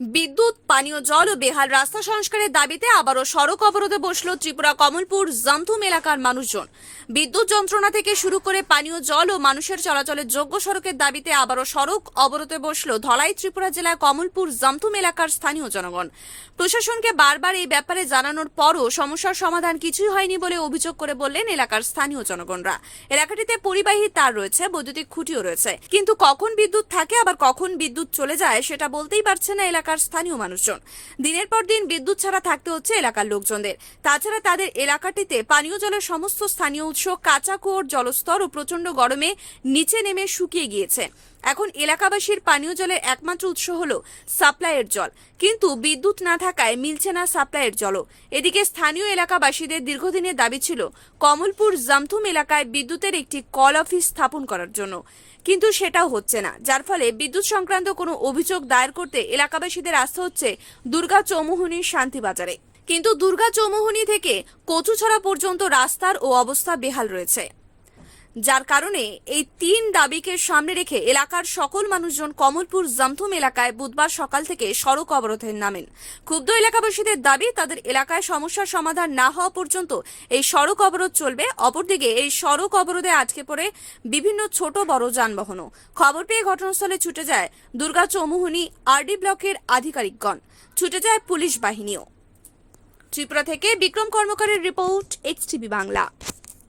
বিদ্যুৎ, পানীয় জল ও বেহাল রাস্তা সংস্কারের দাবিতে আবারও সড়ক অবরোধে বসল ত্রিপুরা কমলপুর জামথুম এলাকার মানুষজন। বিদ্যুৎ যন্ত্রণা থেকে শুরু করে পানীয় জল ও মানুষের চলাচলের যোগ্য সড়কের দাবিতে আবারও সড়ক অবরোধে বসল ধলাই ত্রিপুরা জেলার কমলপুর জামথুম এলাকার স্থানীয় জনগণ। প্রশাসনকে বারবার এই ব্যাপারে জানানোর পরও সমস্যার সমাধান কিছুই হয়নি বলে অভিযোগ করে বললেন এলাকার স্থানীয় জনগণরা। এলাকাটিতে পরিবাহী তার রয়েছে, বৈদ্যুতিক খুঁটিও রয়েছে। কিন্তু কখন বিদ্যুৎ থাকে, আবার কখন বিদ্যুৎ চলে যায়, সেটা বলতেই পারছে না এলাকার স্থানীয় মানুষজন। দিনের পর দিন বিদ্যুৎ ছাড়া থাকতে হচ্ছে এলাকার লোকজনদের। তাছাড়া তাদের এলাকাটিতে পানীয় জলের সমস্ত স্থানীয় উৎস, কাঁচা কুয়োর জলস্তর ও প্রচণ্ড গরমে নিচে নেমে শুকিয়ে গিয়েছে। এখন এলাকাবাসীর পানীয় জলের একমাত্র উৎস হল সাপ্লাইয়ের জল। কিন্তু বিদ্যুৎ না থাকায় মিলছে না সাপ্লাইয়ের জলও। এদিকে স্থানীয় এলাকাবাসীদের দীর্ঘদিনের দাবি ছিল কমলপুর জামথুম এলাকায় বিদ্যুতের একটি কল অফিস স্থাপন করার জন্য। কিন্তু সেটাও হচ্ছে না। যার ফলে বিদ্যুৎ সংক্রান্ত কোনো অভিযোগ দায়ের করতে এলাকাবাসীদের আসতে হচ্ছে দুর্গা চৌমুহনির শান্তিবাজারে। কিন্তু দুর্গা চৌমুহনি থেকে কচুছড়া পর্যন্ত রাস্তার ও অবস্থা বেহাল রয়েছে। যার কারণে এই তিন দাবিকে সামনে রেখে এলাকার সকল মানুষজন কমলপুর জামথুম এলাকায় বুধবার সকাল থেকে সড়ক অবরোধে নামেন। ক্ষুব্ধ এলাকাবাসীদের দাবি, তাদের এলাকায় সমস্যার সমাধান না হওয়া পর্যন্ত এই সড়ক অবরোধ চলবে। অপরদিকে এই সড়ক অবরোধে আটকে পড়ে বিভিন্ন ছোট বড় যানবাহনও। খবর পেয়ে ঘটনাস্থলে ছুটে যায় দুর্গা চৌমুহনি আরডি ব্লকের আধিকারিকগণ। ছুটে যায় পুলিশ বাহিনীও। ত্রিপুরা থেকে বিক্রম কর্মকারের রিপোর্ট এক্স টিভি বাংলা।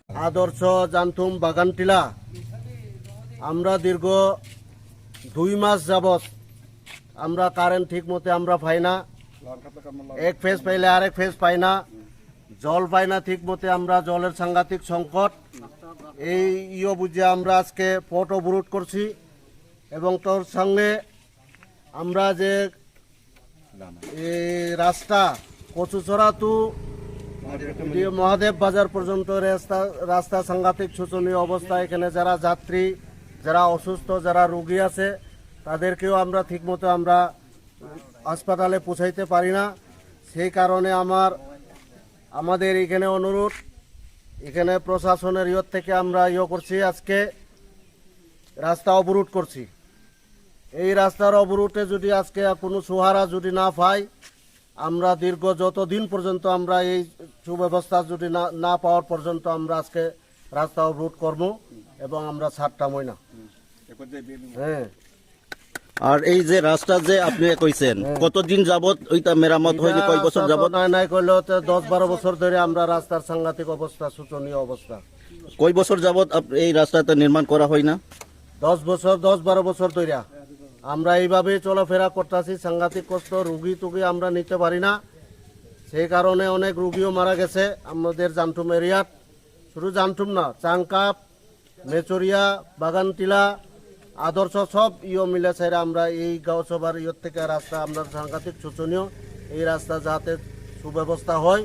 আদর্শ জানতুম বাগানটিলা। আমরা দীর্ঘ দুই মাস যাবৎ আমরা কারেন্ট ঠিক মতে আমরা পাই না। এক ফেজ পাইলে আরেক ফেজ পাই না। জল পাই না ঠিক মতে আমরা জলের সাংঘাতিক সংকট। এই ইয়ে বুঝে আমরা আজকে পট অবরোধ করছি এবং তোর সঙ্গে আমরা যে রাস্তা কচুচড়া টু মহাদেব বাজার পর্যন্ত রাস্তা রাস্তা সাংঘাতিক শোচনীয় অবস্থা। এখানে যারা যাত্রী, যারা অসুস্থ, যারা রোগী আছে, তাদেরকেও আমরা ঠিকমতো আমরা হাসপাতালে পৌঁছাইতে পারি না। সেই কারণে আমার, আমাদের এখানে অনুরোধ, এখানে প্রশাসনের ইয়ত থেকে আমরা ইয়ে করছি, আজকে রাস্তা অবরোধ করছি। এই রাস্তার অবরোধে যদি আজকে কোনো সুহারা যদি না পাই আমরা দীর্ঘ যতদিন পর্যন্ত আমরা এই সুব্যবস্থা যদি না না পাওয়ার পর্যন্ত আমরা আজকে রাস্তা অবরোধ করব এবং আমরা ছাড়তামই না। হ্যাঁ। আর এই যে রাস্তা যে আপনি কইছেন কতদিন যাবত ওইটা মেরামত হয়নি? কয় বছর যাবত নাই নাই করলেও তো দশ বারো বছর ধরে আমরা রাস্তার সাংঘাতিক অবস্থা শোচনীয় অবস্থা। কয় বছর যাবত এই রাস্তাটা নির্মাণ করা হয় না? দশ বছর দশ বারো বছর ধরে আমরা এইভাবে চলাফেরা করতেছি, সাংঘাতিক কষ্ট, রুগী টুগি আমরা নিতে পারি না। সেই কারণে অনেক রুগীও মারা গেছে। আমাদের জামটুম এরিয়াত শুধু জামটুম না চাংকাপ মেচরিয়া, বাগানটিলা, আদর্শ সব ইয়ে মিলে সেরা আমরা এই গাঁও সভার ইয়ের থেকে রাস্তা, আমরা সাংঘাতিক শোচনীয়। এই রাস্তা যাতে সুব্যবস্থা হয়,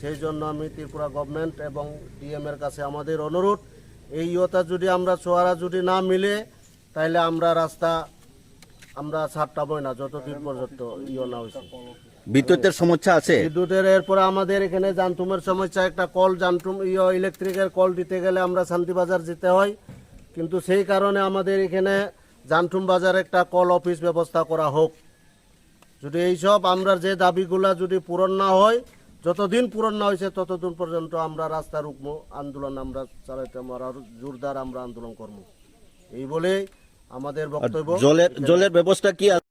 সেই জন্য আমি ত্রিপুরা গভর্নমেন্ট এবং ডিএম এর কাছে আমাদের অনুরোধ, এই ইয়েটা যদি আমরা সোয়ারা যদি না মিলে তাহলে আমরা রাস্তা আমরা ছাড়তামই না যতদিন পর্যন্ত ইয়ে না হয়েছে। বিদ্যুতের সমস্যা আছে? বিদ্যুতের এরপরে আমাদের এখানে জানতুমের সমস্যা একটা কল জানতুম ইয়ে ইলেকট্রিকের কল দিতে গেলে আমরা শান্তিবাজার যেতে হয়। কিন্তু সেই কারণে আমাদের এখানে জানতুম বাজার একটা কল অফিস ব্যবস্থা করা হোক। যদি এইসব আমরা যে দাবিগুলা যদি পূরণ না হয় যতদিন পূরণ না হয়েছে ততদিন পর্যন্ত আমরা রাস্তা রুকবো আন্দোলন আমরা চালাইতে আমরা জোরদার আমরা আন্দোলন করব। এই বলে আমাদের বক্তব্য জলের জলের ব্যবস্থা কি আছে?